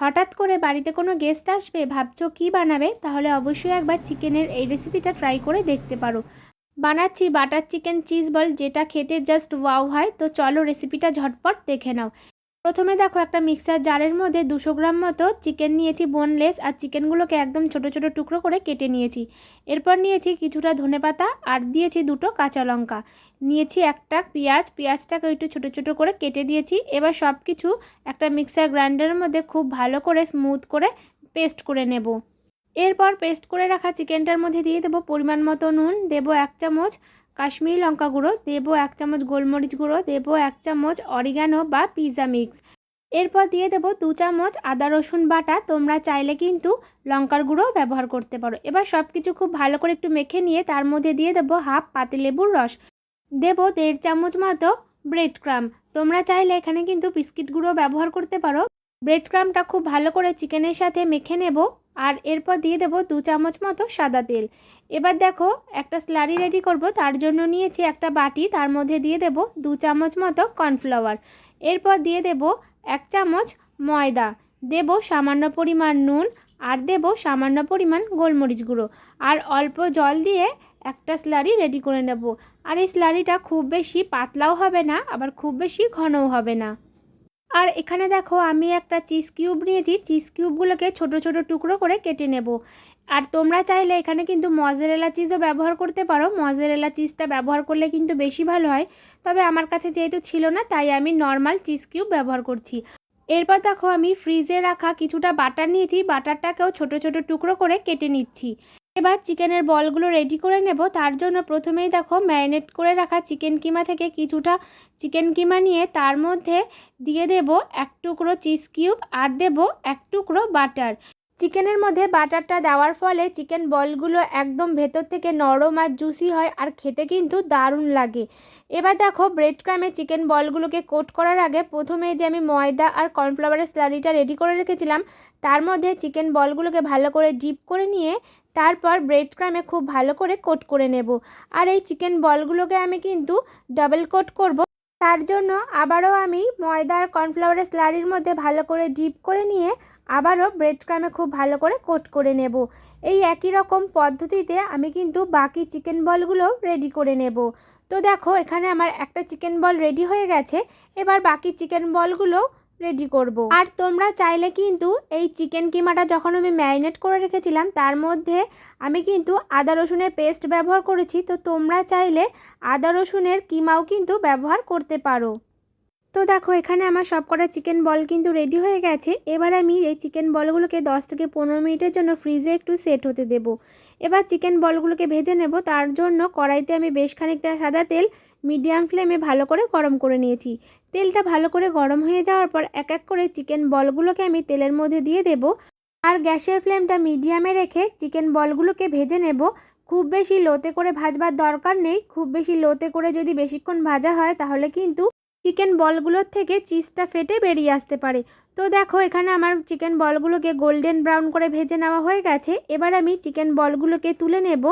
হঠাৎ করে বাড়িতে কোনো গেস্ট আসবে, ভাবছ কি বানাবে? তাহলে অবশ্যই একবার চিকেনের এই রেসিপিটা ট্রাই করে দেখতে পারো। বানাচ্ছি বাটার চিকেন চিজ বল যেটা খেতে জাস্ট ওয়াও হয়। তো চলো রেসিপিটা ঝটপট দেখে নাও। প্রথমে দেখো একটা মিক্সার জারের মধ্যে দুশো গ্রাম মতো চিকেন নিয়েছি বোনলেস আর চিকেনগুলোকে একদম ছোট ছোট টুকরো করে কেটে নিয়েছি। এরপর নিয়েছি কিছুটা ধনেপাতা আর দিয়েছি দুটো কাঁচা লঙ্কা। নিয়েছি একটা পেঁয়াজ, পেঁয়াজটাকে একটু ছোট ছোট করে কেটে দিয়েছি। এবার সব কিছু একটা মিক্সার গ্রাইন্ডারের মধ্যে খুব ভালো করে স্মুথ করে পেস্ট করে নেব। এরপর পেস্ট করে রাখা চিকেনটার মধ্যে দিয়ে দেবো পরিমাণ মতো নুন, দেবো এক চামচ কাশ্মীরি লঙ্কা গুঁড়ো, দেবো এক চামচ গোলমরিচ গুঁড়ো, দেবো এক চামচ অরিগানো বা পিৎজা মিক্স। এরপর দিয়ে দেবো দু চামচ আদা রসুন বাটা, তোমরা চাইলে কিন্তু লঙ্কার গুঁড়ো ব্যবহার করতে পারো। এবার সব কিছু খুব ভালো করে একটু মেখে নিয়ে তার মধ্যে দিয়ে দেবো হাফ পাতিলেবুর রস। দেবো দেড় চামচ মতো ব্রেড ক্রাম। তোমরা চাইলে এখানে কিন্তু বিস্কিট গুঁড়ো ব্যবহার করতে পারো। ব্রেড ক্রামটা খুব ভালো করে চিকেনের সাথে মেখে নেব। আর এরপর দিয়ে দেবো দু চামচ মতো সাদা তেল। এবার দেখো, একটা স্লারি রেডি করব, তার জন্য নিয়েছি একটা বাটি, তার মধ্যে দিয়ে দেব দু চামচ মতো কর্নফ্লাওয়ার। এরপর দিয়ে দেব এক চামচ ময়দা। দেব সামান্য পরিমাণ নুন আর দেব সামান্য পরিমাণ গোলমরিচ গুঁড়ো। আর অল্প জল দিয়ে একটা স্লারি রেডি করে নেব। আর এই স্লারিটা খুব বেশি পাতলাও হবে না, আবার খুব বেশি ঘনও হবে না। আর এখানে দেখো আমি একটা চিজ কিউব নিয়েছি। চিজ কিউবগুলোকে ছোট ছোট টুকরো করে কেটে নেব। আর তোমরা চাইলে এখানে কিন্তু মজেরেলা চিজও ব্যবহার করতে পারো। মজেরেলা চিজটা ব্যবহার করলে কিন্তু বেশি ভালো হয়। তবে আমার কাছে যেহেতু ছিল না, তাই আমি নর্মাল চিজ কিউব ব্যবহার করছি। এরপর দেখো আমি ফ্রিজে রাখা কিছুটা বাটার নিয়েছি। বাটারটাকেও ছোট ছোট টুকরো করে কেটে নিচ্ছি। এবার চিকেনের বলগুলো রেডি করে নেব। তার জন্য প্রথমেই দেখো ম্যারিনেট করে রাখা চিকেন কিমা থেকে কিছুটা চিকেন কিমা নিয়ে তার মধ্যে দিয়ে দেব এক টুকরো চিজ কিউব আর দেব এক টুকরো বাটার চিকেনের মধ্যে বাটারটা দেওয়ার ফলে চিকেন বলগুলো একদম ভেতর থেকে নরম আর জুসি হয় আর খেতে কিন্তু দারুণ লাগে। এবার দেখো ব্রেড ক্রামে চিকেন বলগুলোকে কোট করার আগে প্রথমে যে আমি ময়দা আর কর্নফ্লাওয়ারের স্লারিটা রেডি করে রেখেছিলাম, তার মধ্যে চিকেন বলগুলোকে ভালো করে ডিপ করে নিয়ে তারপর ব্রেড ক্রামে খুব ভালো করে কোট করে নেব। আর এই চিকেন বলগুলোকে আমি কিন্তু ডাবল কোট করব। তার জন্য আবারও আমি ময়দা আর কর্নফ্লাওয়ারের স্লারির মধ্যে ভালো করে ডিপ করে নিয়ে আবারও ব্রেড ক্রামে খুব ভালো করে কোট করে নেব। এই একই রকম পদ্ধতিতে আমি কিন্তু বাকি চিকেন বলগুলো রেডি করে নেব। তো দেখো এখানে আমার একটা চিকেন বল রেডি হয়ে গেছে। এবার বাকি চিকেন বলগুলো রেডি করব। আর তোমরা চাইলে কিন্তু এই চিকেন কিমাটা যখন আমি ম্যারিনেট করে রেখেছিলাম, তার মধ্যে আমি কিন্তু আদা রসুনের পেস্ট ব্যবহার করেছি তো তোমরা চাইলে আদা রসুনের কিমাও কিন্তু ব্যবহার করতে পারো তো দেখো, এখানে আমার সবকটা চিকেন বল কিন্তু রেডি হয়ে গেছে। এবার আমি এই চিকেন বলগুলোকে 10 থেকে পনেরো মিনিটের জন্য ফ্রিজে একটু সেট হতে দেব। এবার চিকেন বলগুলোকে ভেজে নেব। তার জন্য কড়াইতে আমি বেশ খানিকটা সাদা তেল মিডিয়াম ফ্লেমে ভালো করে গরম করে নিয়েছি। তেলটা ভালো করে গরম হয়ে যাওয়ার পর এক এক করে চিকেন বলগুলোকে আমি তেলের মধ্যে দিয়ে দেব। আর গ্যাসের ফ্লেমটা মিডিয়ামে রেখে চিকেন বলগুলোকে ভেজে নেব। খুব বেশি লোতে করে ভাজবার দরকার নেই। খুব বেশি লোতে করে যদি বেশিক্ষণ ভাজা হয়, তাহলে কিন্তু চিকেন বলগুলোর থেকে চিজটা ফেটে বেরিয়ে আসতে পারে। তো দেখো, এখানে আমার চিকেন বলগুলোকে গোল্ডেন ব্রাউন করে ভেজে নেওয়া হয়ে গেছে। এবার আমি চিকেন বলগুলোকে তুলে নেব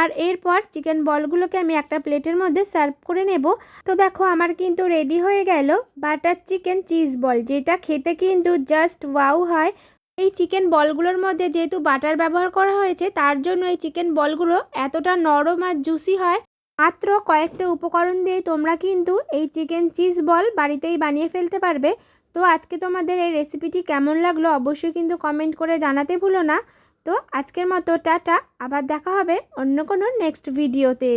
আর এরপর চিকেন বলগুলোকে আমি একটা প্লেটের মধ্যে সার্ভ করে নেব। তো দেখো, আমার কিন্তু রেডি হয়ে গেল বাটার চিকেন চিজ বল যেটা খেতে কিন্তু জাস্ট ওয়াও হয়। এই চিকেন বলগুলোর মধ্যে যেহেতু বাটার ব্যবহার করা হয়েছে, তার জন্য এই চিকেন বলগুলো এতটা নরম আর জুসি হয় মাত্র কয়েকটা উপকরণ দিয়ে তোমরা কিন্তু এই চিকেন চিজ বল বাড়িতেই বানিয়ে ফেলতে পারবে। তো আজকে তোমাদের এই রেসিপিটি কেমন লাগল অবশ্যই কিন্তু কমেন্ট করে জানাতে ভুলো না। তো আজকের মতো টাটা, আবার দেখা হবে অন্য কোনো নেক্সট ভিডিওতে